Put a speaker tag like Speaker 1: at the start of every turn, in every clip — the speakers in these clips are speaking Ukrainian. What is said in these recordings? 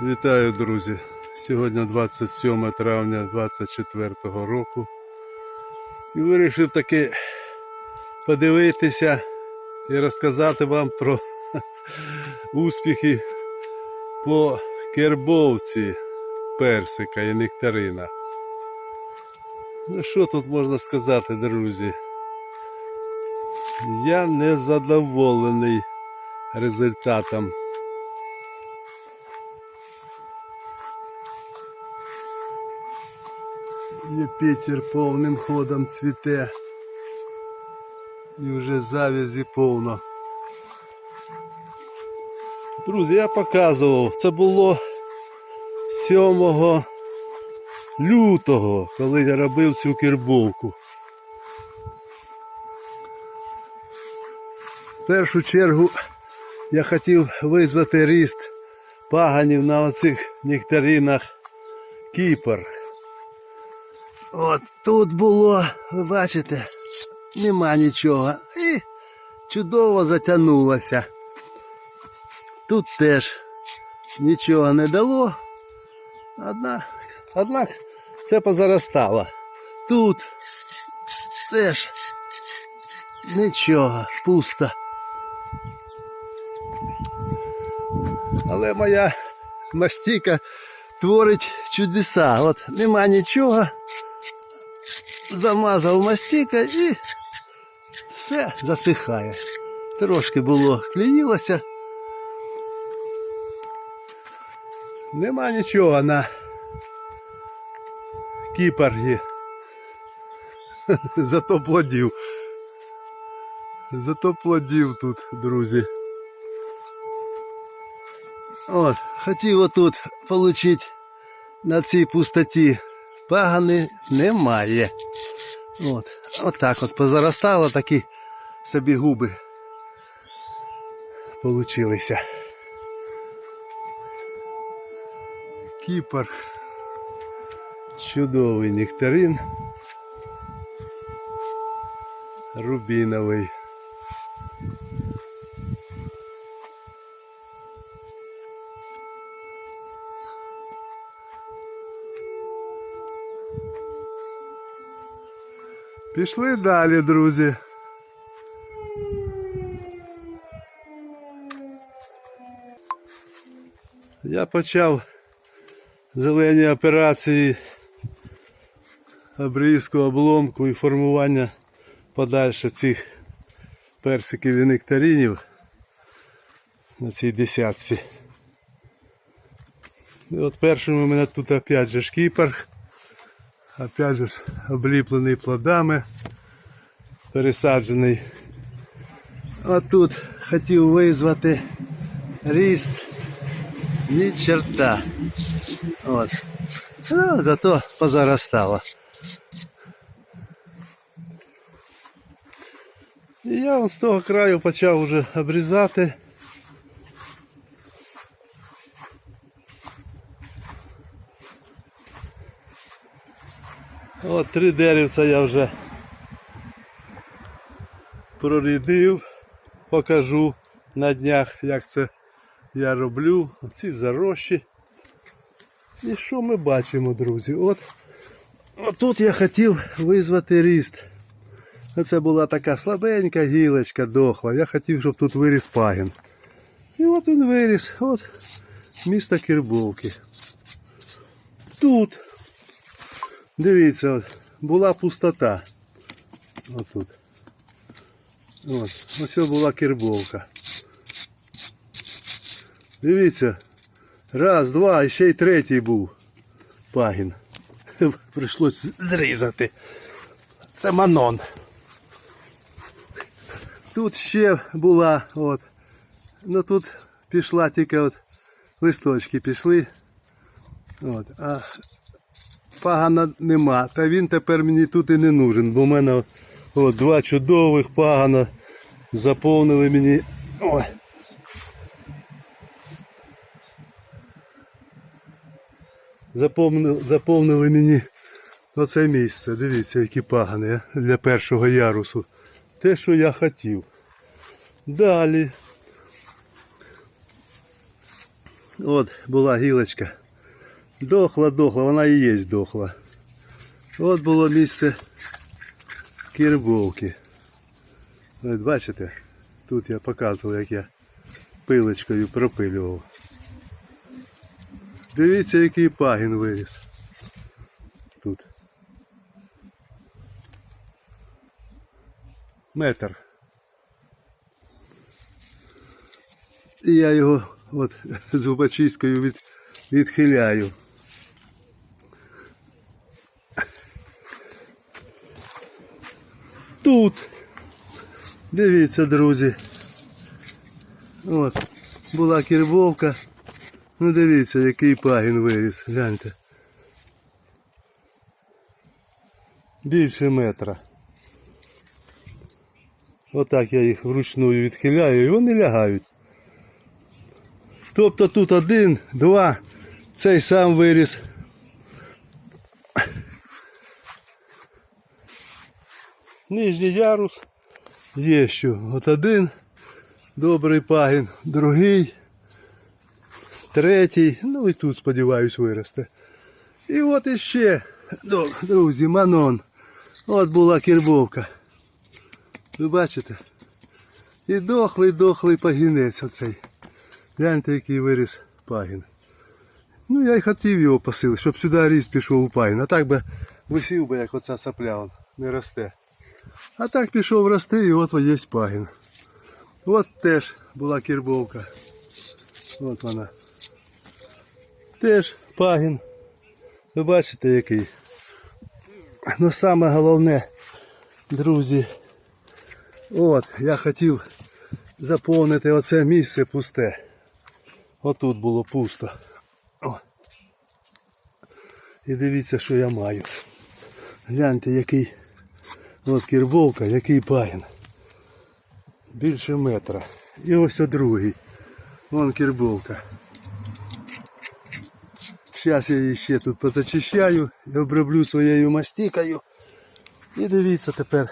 Speaker 1: Вітаю, друзі! Сьогодні 27 травня 24 року. І вирішив таки подивитися і розказати вам про успіхи по кербовці персика і нектарина. Ну що тут можна сказати, друзі? Я не задоволений результатом. Юпітер повним ходом цвіте. І вже завязі повно. Друзі, я показував, це було 7 лютого, коли я робив цю кербовку. В першу чергу я хотів визвати ріст паганів на оцих нектаринах Кіпр. От тут було, ви бачите, нема нічого. І чудово затягнулося. Тут теж нічого не дало. Однак, однак це позаростало. Тут теж нічого, пусто. Але моя мастіка творить чудеса. От нема нічого. Замазав мастіка і все засихає. Трошки було клеїлося. Нема нічого на кіпаргі. Зато плодів. Зато плодів тут, друзі. От, хотів отут отримати на цій пустоті. Пагани немає. От, от так от позаростало такі собі губи. Получилися. Кіпар. Чудовий нектарин. Рубіновий. Пішли далі, друзі. Я почав зелені операції обрізку, обломку і формування подальше цих персиків і нектаринів на цій десятці. І от першим у мене тут опять же шкіпер. Опять же ж обліплений плодами, пересаджений. А тут хотів визвати ріст ні черта. От. Ну, зато позаростало. І я от з того краю почав уже обрізати. От три деревця я вже прорідив, покажу на днях, як це я роблю. Ці зарощі. І що ми бачимо, друзі? От, тут я хотів визвати ріст. Оце була така слабенька гілочка дохла. Я хотів, щоб тут виріс пагін. І от він виріс. От місто Кирбовки. Тут Дивіться, була пустота. Отут. От, ось була кербовка. Дивіться. Раз, два, і ще й третій був пагін. Прийшлось зрізати. Це манон. Тут ще була, от. Ну тут пішла тільки от листочки пішли. От, а пагана нема. Та він тепер мені тут і не нужен, бо в мене от, два чудових пагана заповнили мені. Ой. Заповнили, заповнили мені оце місце. Дивіться, які пагани для першого ярусу. Те, що я хотів. Далі. От була гілочка. Дохла, дохла, вона і є дохла. От було місце кірбовки. От бачите, тут я показував, як я пилочкою пропилював. Дивіться, який пагін виріс. Тут. Метр. І я його от зубочисткою від, відхиляю. Тут. Дивіться, друзі. От. Була кірбовка. Ну дивіться, який пагін виріс. Гляньте. Більше метра. Отак я їх вручную відхиляю і вони лягають. Тобто тут один, два, цей сам виріс. Нижній ярус є що. От один добрий пагін, другий, третій, ну і тут, сподіваюсь, виросте. І от іще, друзі, манон. От була кірбовка. Ви бачите? І дохлий, дохлий пагінець оцей. Гляньте, який виріс пагін. Ну я й хотів його посилити, щоб сюди ріст пішов у пагін. А так би висів би, як оця сапля, он не росте. А так пішов рости і от є пагін. От теж була кірбовка. От вона. Теж пагін. Ви бачите який. Ну саме головне, друзі. От, я хотів заповнити оце місце пусте. Отут було пусто. О. І дивіться, що я маю. Гляньте, який от кірбовка, який пагін. Більше метра. І ось о другий. Вон кірбовка. Зараз я її ще тут позачищаю і оброблю своєю мастікою. І дивіться тепер.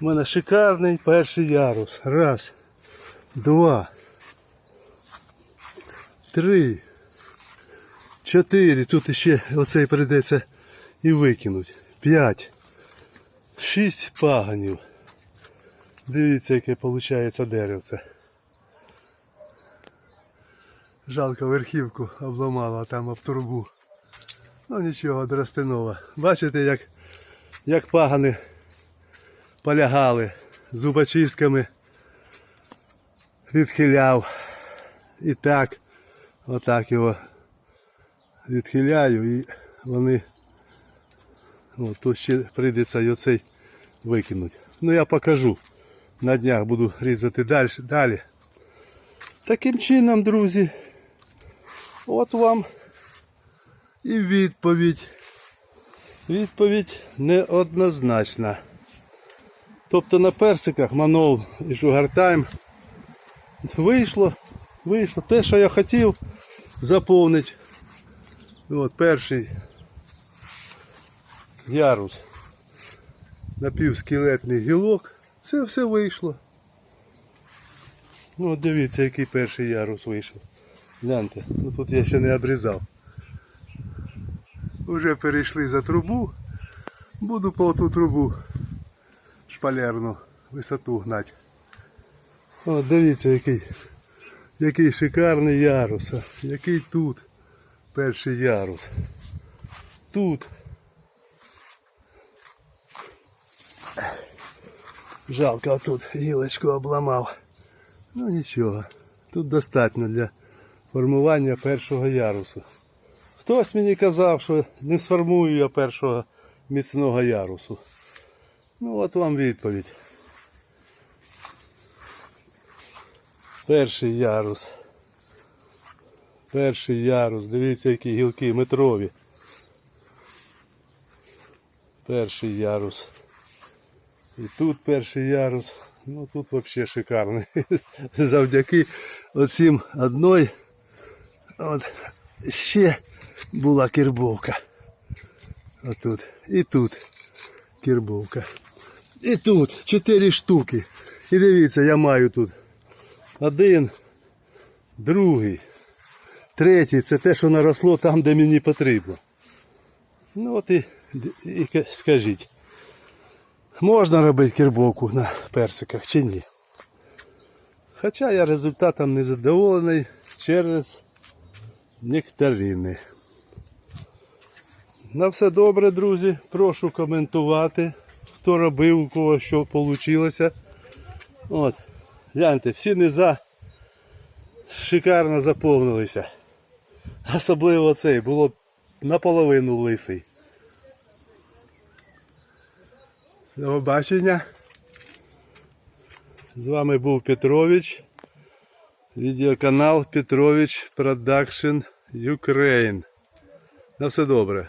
Speaker 1: У мене шикарний перший ярус. Раз, два, три, чотири. Тут ще оцей прийдеться і викинуть. П'ять. Шість паганів. Дивіться, яке виходить деревце. Жалко верхівку обламала там об трубу. Ну нічого, одросте нова. Бачите, як, як пагани полягали зубочистками відхиляв. І так, отак його відхиляю і вони О, тут ще прийдеться і оцей викинути. Ну я покажу. На днях буду різати далі. далі. Таким чином, друзі, от вам і відповідь. Відповідь неоднозначна. Тобто на персиках манов і шугартайм вийшло, вийшло те, що я хотів заповнити. От перший ярус напівскелетний гілок. Це все вийшло. Ну от дивіться, який перший ярус вийшов. Гляньте, ну тут я ще не обрізав. Уже перейшли за трубу. Буду по ту трубу шпалерну висоту гнати. От дивіться, який, який шикарний ярус. Який тут перший ярус. Тут. Жалко тут гілочку обламав. Ну нічого. Тут достатньо для формування першого ярусу. Хтось мені казав, що не сформую я першого міцного ярусу. Ну от вам відповідь. Перший ярус. Перший ярус. Дивіться, які гілки метрові. Перший ярус. І тут перший ярус. Ну тут взагалі шикарний. Завдяки оцім одной. От ще була кірбовка. Отут. І тут кірбовка. І тут чотири штуки. І дивіться, я маю тут один, другий, Третій це те, що наросло там, де мені потрібно. Ну от і, і ка- скажіть, можна робити кірбовку на персиках чи ні? Хоча я результатом не задоволений через нектарини. На все добре, друзі. Прошу коментувати, хто робив, у кого що вийшло. От, гляньте, всі низа шикарно заповнилися. Особливо цей було наполовину лисий. До побачення. З вами був Петрович. Відеоканал Петрович Продакшн Ukraine. На все добре.